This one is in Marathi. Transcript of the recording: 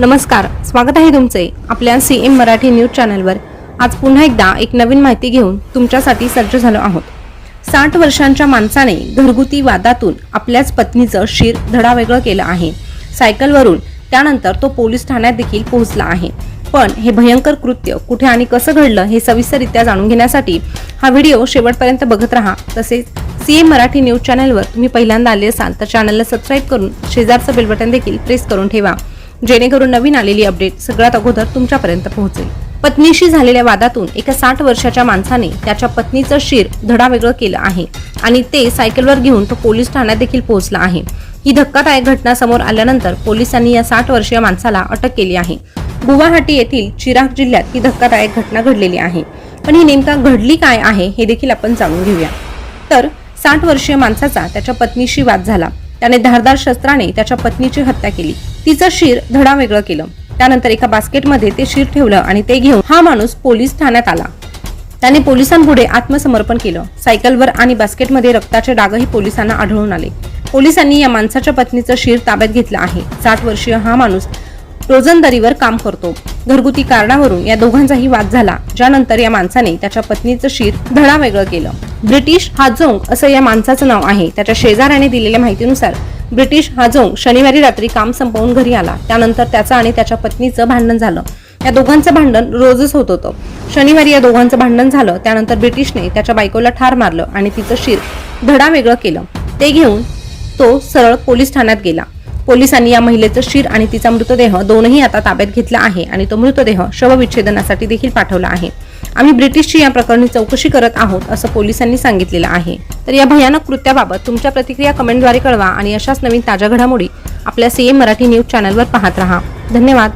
नमस्कार स्वागत आहे तुमचे आपल्या सी एम मराठी न्यूज चॅनलवर. आज पुन्हा एकदा एक नवीन माहिती घेऊन तुमच्यासाठी सज्ज झालो आहोत. साठ वर्षांच्या माणसाने घरगुती वादातून आपल्याच पत्नीचं शिर धडावेगळं केलं आहे. सायकलवरून त्यानंतर तो पोलीस ठाण्यात देखील पोहोचला आहे. पण हे भयंकर कृत्य कुठे आणि कसं घडलं हे सविस्तररित्या जाणून घेण्यासाठी हा व्हिडिओ शेवटपर्यंत बघत राहा. तसेच सी एम मराठी न्यूज चॅनलवर तुम्ही पहिल्यांदा आले असाल तर चॅनलला सबस्क्राईब करून शेजारचं बेल बटन देखील प्रेस करून ठेवा. जेणेकरून नवीन आलेली अपडेट सगळ्यात अगोदर तुमच्यापर्यंत पोहोचेल. पत्नीशी झालेल्या वादातून एका साठ वर्षाच्या माणसाने त्याच्या पत्नीचं शिर धडावेगळं केलं आहे आणि ते सायकलवर घेऊन तो पोलीस ठाण्यात देखील पोहोचला आहे. ही धक्कादायक घटना समोर आल्यानंतर पोलिसांनी या साठ वर्षीय माणसाला अटक केली आहे. गुवाहाटी येथील चिराग जिल्ह्यात ही धक्कादायक घटना घडलेली आहे. पण ही नेमका घडली काय आहे हे देखील आपण जाणून घेऊया. तर साठ वर्षीय माणसाचा त्याच्या पत्नीशी वाद झाला. त्याने धारदार शस्त्राने त्याच्या पत्नीची हत्या केली. तिचं शिर धडा वेगळं केलं. त्यानंतर एका बास्केटमध्ये ते शिर ठेवलं आणि ते घेऊन हा माणूस पोलीस ठाण्यात आला. त्याने पोलिसांपुढे आत्मसमर्पण केलं. सायकलवर आणि बास्केटमध्ये रक्ताचे डागही पोलिसांना आढळून आले. पोलिसांनी या माणसाच्या पत्नीचं शिर ताब्यात घेतलं आहे. साठ वर्षीय हा माणूस रोजंदारीवर काम करतो. घरगुती कारणावरून या दोघांचाही वाद झाला ज्यानंतर या माणसाने त्याच्या पत्नीचं शिर धडा वेगळं केलं. ब्रिटिश हाजोंग असं या माणसाचं नाव आहे. त्याच्या शेजाऱ्याने दिलेल्या माहितीनुसार ब्रिटिश हाजोंग शनिवारी रात्री काम संपवून घरी आला. त्यानंतर त्याचं आणि त्याच्या पत्नीचं भांडण झालं. या दोघांचं भांडण रोजच होत होतं. शनिवारी या दोघांचं भांडण झालं. त्यानंतर ब्रिटिशने त्याच्या बायकोला ठार मारलं आणि तिचं शिर धडा वेगळं केलं. ते घेऊन तो सरळ पोलीस ठाण्यात गेला. पोलिसांनी या महिलेचं शिर आणि तिचा मृतदेह दोनही आता ताब्यात घेतला आहे आणि तो मृतदेह शवविच्छेदनासाठी देखील पाठवला आहे. आम्ही ब्रिटिशची या प्रकरणी चौकशी करत आहोत असं पोलिसांनी सांगितलेलं आहे. तर या भयानक कृत्याबाबत तुमच्या प्रतिक्रिया कमेंटद्वारे कळवा आणि अशाच नवीन ताज्या घडामोडी आपल्या सीएम मराठी न्यूज चॅनलवर पाहत राहा. धन्यवाद.